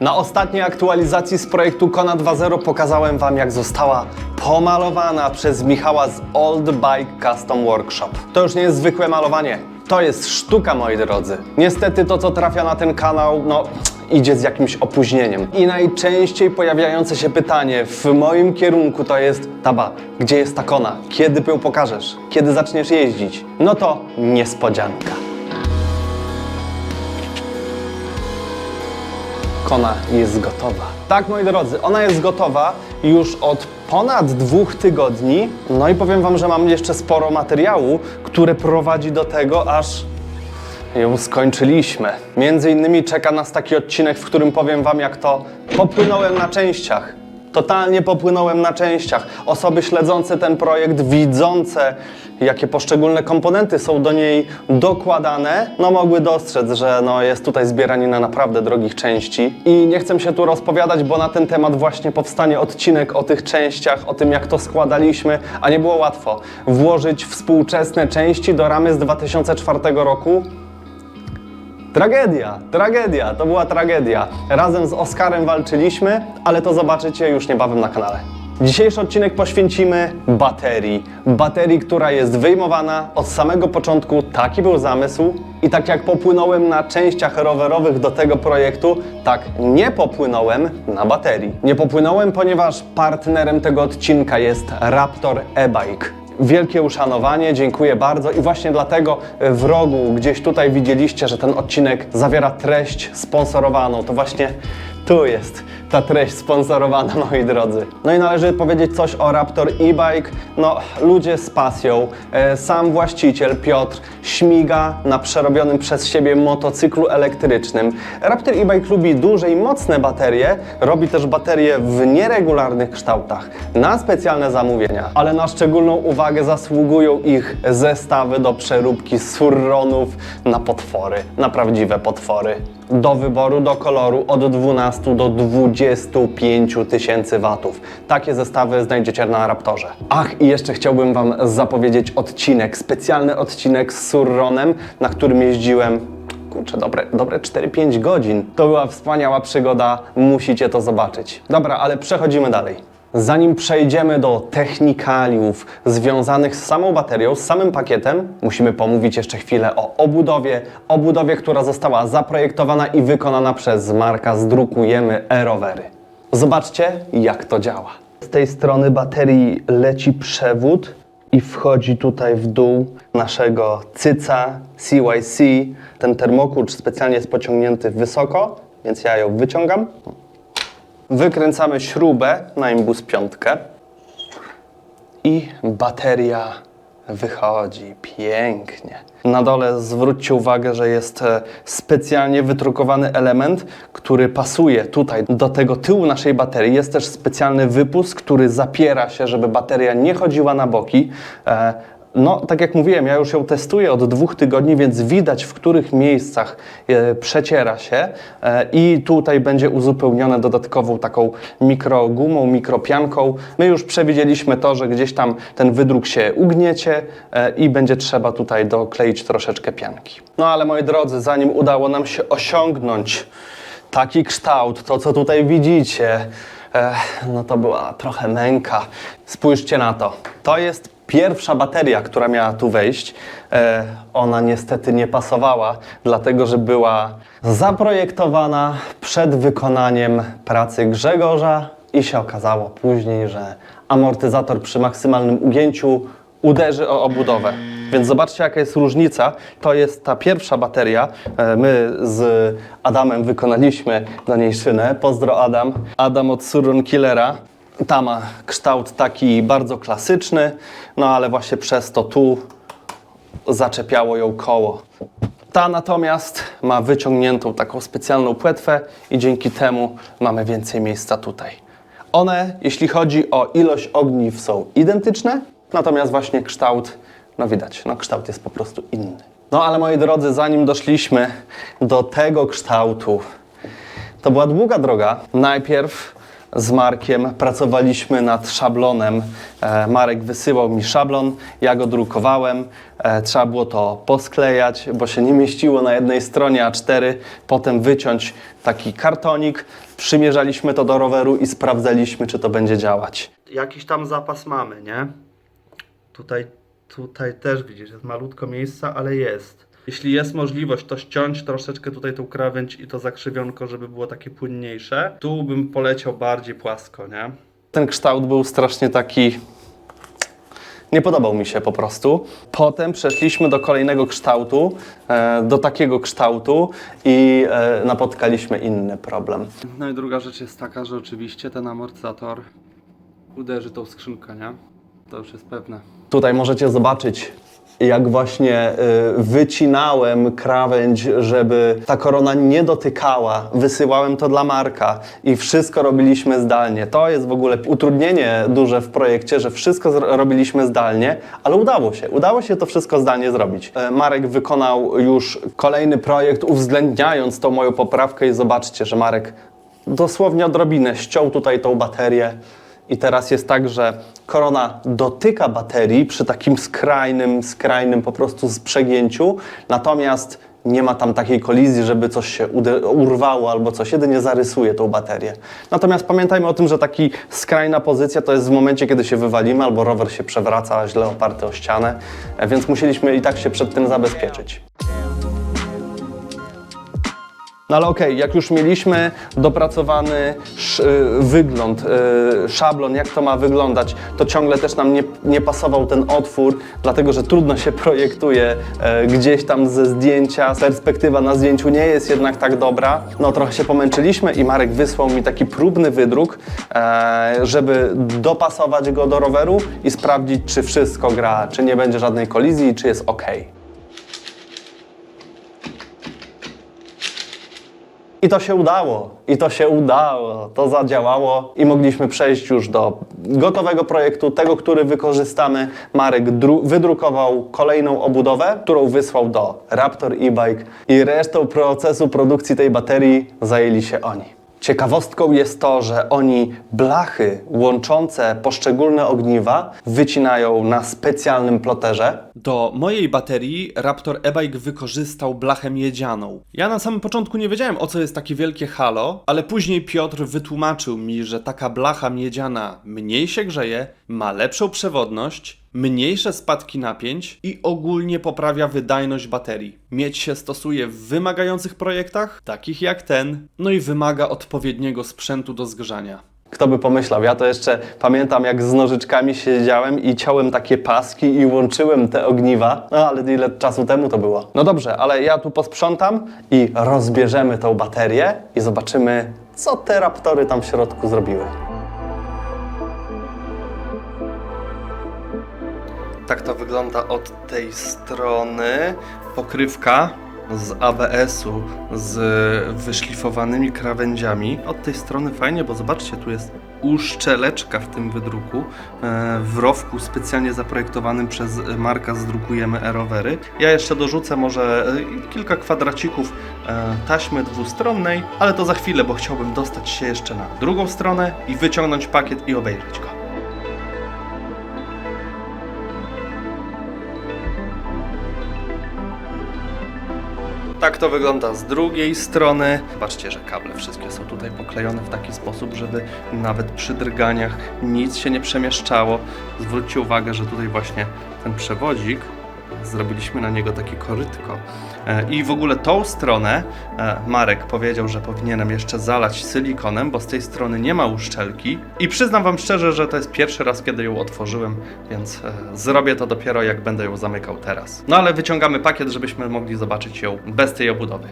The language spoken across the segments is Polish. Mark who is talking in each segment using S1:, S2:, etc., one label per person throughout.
S1: Na ostatniej aktualizacji z projektu Kona 2.0 pokazałem Wam, jak została pomalowana przez Michała z Old Bike Custom Workshop. To już nie jest zwykłe malowanie, to jest sztuka, moi drodzy. Niestety to, co trafia na ten kanał, no idzie z jakimś opóźnieniem. I najczęściej pojawiające się pytanie w moim kierunku to jest Taba, gdzie jest ta kona? Kiedy ją pokażesz? Kiedy zaczniesz jeździć? No to niespodzianka. Kona jest gotowa. Tak, moi drodzy, ona jest gotowa już od ponad dwóch tygodni. No i powiem Wam, że mam jeszcze sporo materiału, które prowadzi do tego, aż ją skończyliśmy. Między innymi czeka nas taki odcinek, w którym powiem Wam, jak to popłynąłem na częściach. Totalnie popłynąłem na częściach. Osoby śledzące ten projekt, widzące, jakie poszczególne komponenty są do niej dokładane, no mogły dostrzec, że no, jest tutaj zbieranina naprawdę drogich części. I nie chcę się tu rozpowiadać, bo na ten temat właśnie powstanie odcinek o tych częściach, o tym, jak to składaliśmy, a nie było łatwo. Włożyć współczesne części do ramy z 2004 roku Tragedia, tragedia, to była tragedia. Razem z Oskarem walczyliśmy, ale to zobaczycie już niebawem na kanale. Dzisiejszy odcinek poświęcimy baterii. Baterii, która jest wyjmowana od samego początku, taki był zamysł. I tak jak popłynąłem na częściach rowerowych do tego projektu, tak nie popłynąłem na baterii. Nie popłynąłem, ponieważ partnerem tego odcinka jest Raptor e-bike. Wielkie uszanowanie, dziękuję bardzo i właśnie dlatego w rogu gdzieś tutaj widzieliście, że ten odcinek zawiera treść sponsorowaną. To właśnie tu jest ta treść sponsorowana, moi drodzy. No i należy powiedzieć coś o Raptor e-bike. No, ludzie z pasją. E, Sam właściciel Piotr śmiga na przerobionym przez siebie motocyklu elektrycznym. Raptor e-bike lubi duże i mocne baterie, robi też baterie w nieregularnych kształtach, na specjalne zamówienia, ale na szczególną uwagę zasługują ich zestawy do przeróbki surronów na potwory, na prawdziwe potwory. Do wyboru, do koloru od 12 do 25 tysięcy watów. Takie zestawy znajdziecie na Raptorze. Ach, i jeszcze chciałbym Wam zapowiedzieć odcinek, specjalny odcinek z Surronem, na którym jeździłem kurczę, dobre, dobre 4-5 godzin. To była wspaniała przygoda, musicie to zobaczyć. Dobra, ale przechodzimy dalej. Zanim przejdziemy do technikaliów związanych z samą baterią, z samym pakietem, musimy pomówić jeszcze chwilę o obudowie. Obudowie, która została zaprojektowana i wykonana przez Marka Zdrukujemy e-rowery. Zobaczcie, jak to działa. Z tej strony baterii leci przewód i wchodzi tutaj w dół naszego cyca CYC. Ten termokurcz specjalnie jest pociągnięty wysoko, więc ja ją wyciągam. Wykręcamy śrubę na imbus piątkę i bateria wychodzi pięknie. Na dole zwróćcie uwagę, że jest e, specjalnie wydrukowany element, który pasuje tutaj do tego tyłu naszej baterii. Jest też specjalny wypust, który zapiera się, żeby bateria nie chodziła na boki. No, tak jak mówiłem, ja już ją testuję od dwóch tygodni, więc widać, w których miejscach e, przeciera się e, i tutaj będzie uzupełnione dodatkową taką mikrogumą, mikropianką. My już przewidzieliśmy to, że gdzieś tam ten wydruk się ugniecie e, i będzie trzeba tutaj dokleić troszeczkę pianki. No ale moi drodzy, zanim udało nam się osiągnąć taki kształt, to co tutaj widzicie, no to była trochę męka. Spójrzcie na to. To jest pierwsza bateria, która miała tu wejść. E, ona niestety nie pasowała, dlatego że była zaprojektowana przed wykonaniem pracy Grzegorza i się okazało później, że amortyzator przy maksymalnym ugięciu uderzy o obudowę. Więc zobaczcie, jaka jest różnica. To jest ta pierwsza bateria. E, My z Adamem wykonaliśmy do niej szynę. Pozdro Adam. Adam od Surron Killera. Ta ma kształt taki bardzo klasyczny, no ale właśnie przez to tu zaczepiało ją koło. Ta natomiast ma wyciągniętą taką specjalną płetwę i dzięki temu mamy więcej miejsca tutaj. One, jeśli chodzi o ilość ogniw, są identyczne, natomiast właśnie kształt, no widać, no kształt jest po prostu inny. No ale moi drodzy, zanim doszliśmy do tego kształtu, to była długa droga. Najpierw z Markiem pracowaliśmy nad szablonem. E, Marek wysyłał mi szablon, ja go drukowałem. E, Trzeba było to posklejać, bo się nie mieściło na jednej stronie A4. Potem wyciąć taki kartonik. Przymierzaliśmy to do roweru i sprawdzaliśmy, czy to będzie działać. Jakiś tam zapas mamy, nie? Tutaj, tutaj też widzisz, jest malutko miejsca, ale jest. Jeśli jest możliwość, to ściąć troszeczkę tutaj tą krawędź i to zakrzywionko, żeby było takie płynniejsze. Tu bym poleciał bardziej płasko, nie? Ten kształt był strasznie taki... Nie podobał mi się po prostu. Potem przeszliśmy do kolejnego kształtu, e, do takiego kształtu i e, napotkaliśmy inny problem. No i druga rzecz jest taka, że oczywiście ten amortyzator uderzy tą skrzynkę, nie? To już jest pewne. Tutaj możecie zobaczyć, jak właśnie y, wycinałem krawędź, żeby ta korona nie dotykała. Wysyłałem to dla Marka i wszystko robiliśmy zdalnie. To jest w ogóle utrudnienie duże w projekcie, że wszystko robiliśmy zdalnie, ale udało się. Udało się to wszystko zdalnie zrobić. E, Marek wykonał już kolejny projekt, uwzględniając tą moją poprawkę i zobaczcie, że Marek dosłownie odrobinę ściął tutaj tą baterię. I teraz jest tak, że korona dotyka baterii przy takim skrajnym, skrajnym po prostu przegięciu, natomiast nie ma tam takiej kolizji, żeby coś się urwało albo coś, jedynie zarysuje tą baterię. Natomiast pamiętajmy o tym, że taki skrajna pozycja to jest w momencie, kiedy się wywalimy albo rower się przewraca źle oparty o ścianę, e, więc musieliśmy i tak się przed tym zabezpieczyć. No ale okej, jak już mieliśmy dopracowany sz, y, wygląd, y, szablon, jak to ma wyglądać, to ciągle też nam nie, nie pasował ten otwór, dlatego że trudno się projektuje e, gdzieś tam ze zdjęcia. Perspektywa na zdjęciu nie jest jednak tak dobra. No trochę się pomęczyliśmy i Marek wysłał mi taki próbny wydruk, e, żeby dopasować go do roweru i sprawdzić, czy wszystko gra, czy nie będzie żadnej kolizji, czy jest ok. I to się udało, i to się udało, to zadziałało i mogliśmy przejść już do gotowego projektu, tego, który wykorzystamy. Marek dru- wydrukował kolejną obudowę, którą wysłał do Raptor e-Bike i resztą procesu produkcji tej baterii zajęli się oni. Ciekawostką jest to, że oni blachy łączące poszczególne ogniwa wycinają na specjalnym ploterze,
S2: Do mojej baterii Raptor e-bike wykorzystał blachę miedzianą. Ja na samym początku nie wiedziałem o co jest takie wielkie halo, ale później Piotr wytłumaczył mi, że taka blacha miedziana mniej się grzeje, ma lepszą przewodność, mniejsze spadki napięć i ogólnie poprawia wydajność baterii. Miedź się stosuje w wymagających projektach, takich jak ten, no i wymaga odpowiedniego sprzętu do zgrzania.
S1: Kto by pomyślał? Ja to jeszcze pamiętam, jak z nożyczkami siedziałem i ciąłem takie paski i łączyłem te ogniwa. No ale ile czasu temu to było? No dobrze, ale ja tu posprzątam i rozbierzemy tą baterię i zobaczymy, co te raptory tam w środku zrobiły. Tak to wygląda od tej strony. Pokrywka z ABS-u z wyszlifowanymi krawędziami. Od tej strony fajnie, bo zobaczcie, tu jest uszczeleczka w tym wydruku. E, W rowku specjalnie zaprojektowanym przez Marka zdrukujemy e-rowery. Ja jeszcze dorzucę może e, kilka kwadracików e, taśmy dwustronnej, ale to za chwilę, bo chciałbym dostać się jeszcze na drugą stronę i wyciągnąć pakiet i obejrzeć go. Tak to wygląda z drugiej strony. Zobaczcie, że kable wszystkie są tutaj poklejone w taki sposób, żeby nawet przy drganiach nic się nie przemieszczało. Zwróćcie uwagę, że tutaj właśnie ten przewodzik, zrobiliśmy na niego takie korytko. E, I w ogóle tą stronę e, Marek powiedział, że powinienem jeszcze zalać silikonem, bo z tej strony nie ma uszczelki. I przyznam Wam szczerze, że to jest pierwszy raz, kiedy ją otworzyłem, więc e, zrobię to dopiero jak będę ją zamykał teraz. No ale wyciągamy pakiet, żebyśmy mogli zobaczyć ją bez tej obudowy.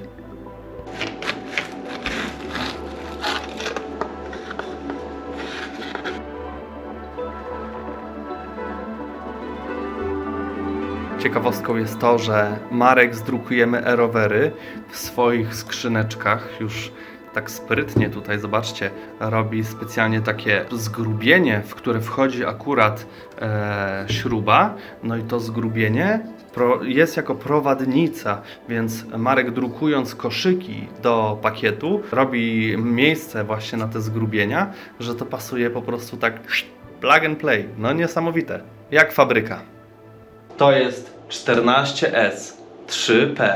S1: Ciekawostką jest to, że Marek zdrukujemy e-rowery w swoich skrzyneczkach już tak sprytnie tutaj, zobaczcie, robi specjalnie takie zgrubienie, w które wchodzi akurat e, śruba. No i to zgrubienie
S2: pro, jest jako prowadnica, więc Marek drukując koszyki do pakietu robi miejsce właśnie na te zgrubienia, że to pasuje po prostu tak plug and play. No niesamowite. Jak fabryka. To jest 14S 3P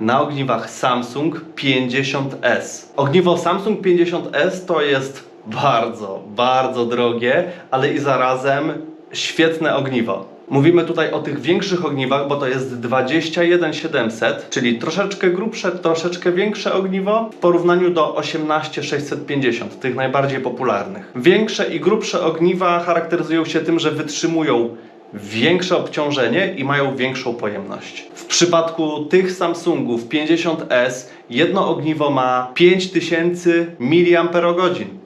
S2: na ogniwach Samsung 50S. Ogniwo Samsung 50S to jest bardzo, bardzo drogie, ale i zarazem świetne ogniwo. Mówimy tutaj o tych większych ogniwach, bo to jest 21700, czyli troszeczkę grubsze, troszeczkę większe ogniwo w porównaniu do 18650, tych najbardziej popularnych. Większe i grubsze ogniwa charakteryzują się tym, że wytrzymują większe obciążenie i mają większą pojemność. W przypadku tych Samsungów 50S jedno ogniwo ma 5000 mAh.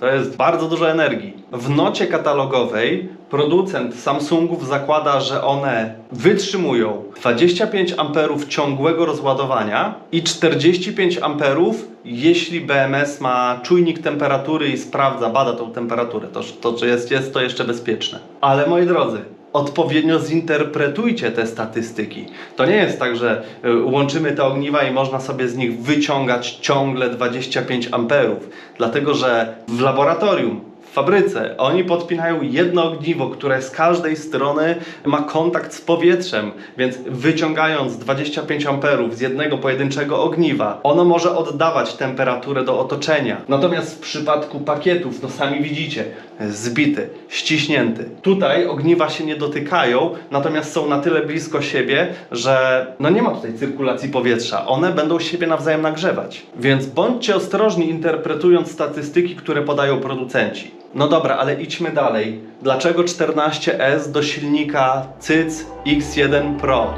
S2: To jest bardzo dużo energii. W nocie katalogowej producent Samsungów zakłada, że one wytrzymują 25 amperów ciągłego rozładowania i 45 amperów, jeśli BMS ma czujnik temperatury i sprawdza, bada tą temperaturę. To, to czy jest, jest to jeszcze bezpieczne. Ale moi drodzy, odpowiednio zinterpretujcie te statystyki. To nie jest tak, że y, łączymy te ogniwa i można sobie z nich wyciągać ciągle 25 amperów, dlatego że w laboratorium fabryce. Oni podpinają jedno ogniwo, które z każdej strony ma kontakt z powietrzem, więc wyciągając 25 amperów z jednego pojedynczego ogniwa, ono może oddawać temperaturę do otoczenia. Natomiast w przypadku pakietów, no sami widzicie, zbity, ściśnięty. Tutaj ogniwa się nie dotykają, natomiast są na tyle blisko siebie, że no nie ma tutaj cyrkulacji powietrza. One będą siebie nawzajem nagrzewać. Więc bądźcie ostrożni interpretując statystyki, które podają producenci. No dobra, ale idźmy dalej. Dlaczego 14S do silnika CYC X1 Pro?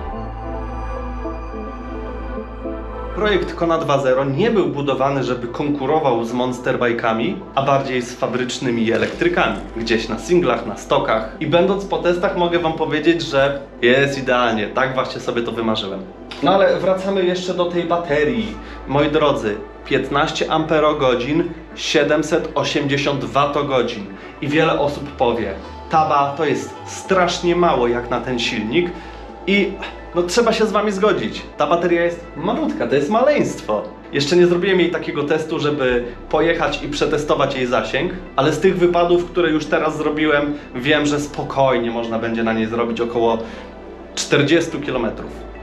S2: Projekt Kona 2.0 nie był budowany, żeby konkurował z Monster Bike'ami, a bardziej z fabrycznymi elektrykami. Gdzieś na singlach, na stokach. I będąc po testach mogę Wam powiedzieć, że jest idealnie. Tak właśnie sobie to wymarzyłem. No ale wracamy jeszcze do tej baterii. Moi drodzy, 15 Ah, 780 Wh. I wiele osób powie, taba to jest strasznie mało jak na ten silnik i no trzeba się z Wami zgodzić. Ta bateria jest malutka, to jest maleństwo. Jeszcze nie zrobiłem jej takiego testu, żeby pojechać i przetestować jej zasięg, ale z tych wypadów, które już teraz zrobiłem, wiem, że spokojnie można będzie na niej zrobić około 40 km.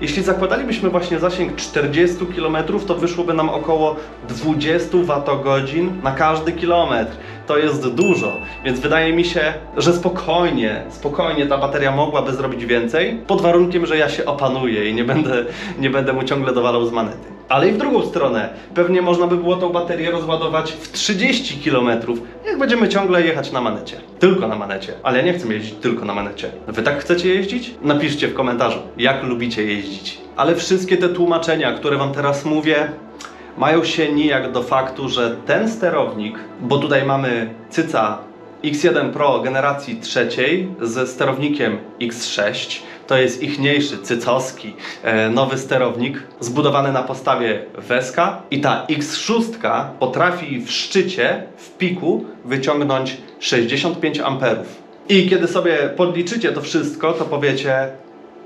S2: Jeśli zakładalibyśmy właśnie zasięg 40 km, to wyszłoby nam około 20 Wh na każdy kilometr. To jest dużo, więc wydaje mi się, że spokojnie, spokojnie ta bateria mogłaby zrobić więcej, pod warunkiem, że ja się opanuję i nie będę, nie będę mu ciągle dowalał z manety. Ale i w drugą stronę, pewnie można by było tą baterię rozładować w 30 km, jak będziemy ciągle jechać na manecie. Tylko na manecie. Ale ja nie chcę jeździć tylko na manecie. Wy tak chcecie jeździć? Napiszcie w komentarzu, jak lubicie jeździć. Ale wszystkie te tłumaczenia, które wam teraz mówię, mają się nijak do faktu, że ten sterownik, bo tutaj mamy cyca X1 Pro generacji trzeciej ze sterownikiem X6. To jest ichniejszy, cycowski, e, nowy sterownik zbudowany na podstawie Weska i ta X6 potrafi w szczycie, w piku wyciągnąć 65 amperów. I kiedy sobie podliczycie to wszystko, to powiecie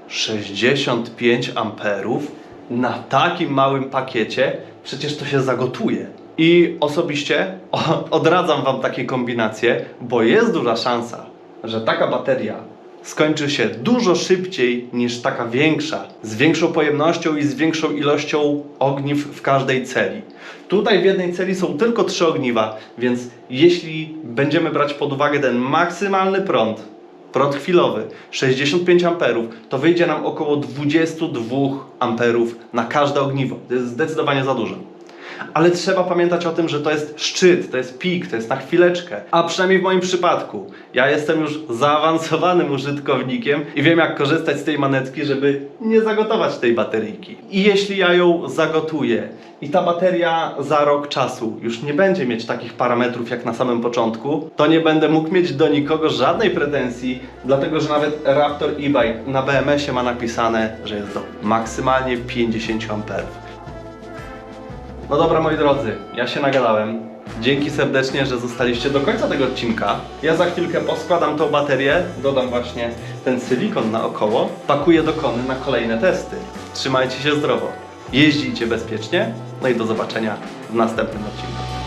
S2: 65 amperów na takim małym pakiecie, przecież to się zagotuje. I osobiście odradzam Wam takie kombinacje, bo jest duża szansa, że taka bateria skończy się dużo szybciej niż taka większa, z większą pojemnością i z większą ilością ogniw w każdej celi. Tutaj w jednej celi są tylko trzy ogniwa, więc jeśli będziemy brać pod uwagę ten maksymalny prąd, prąd chwilowy 65 amperów, to wyjdzie nam około 22 amperów na każde ogniwo. To jest zdecydowanie za dużo. Ale trzeba pamiętać o tym, że to jest szczyt, to jest pik, to jest na chwileczkę. A przynajmniej w moim przypadku. Ja jestem już zaawansowanym użytkownikiem i wiem jak korzystać z tej manetki, żeby nie zagotować tej bateryjki. I jeśli ja ją zagotuję i ta bateria za rok czasu już nie będzie mieć takich parametrów jak na samym początku, to nie będę mógł mieć do nikogo żadnej pretensji, dlatego że nawet Raptor e-bike na BMS-ie ma napisane, że jest do maksymalnie 50 amperów. No dobra, moi drodzy, ja się nagadałem. Dzięki serdecznie, że zostaliście do końca tego odcinka. Ja za chwilkę poskładam tą baterię, dodam właśnie ten silikon naokoło, pakuję do kony na kolejne testy. Trzymajcie się zdrowo, jeździcie bezpiecznie, no i do zobaczenia w następnym odcinku.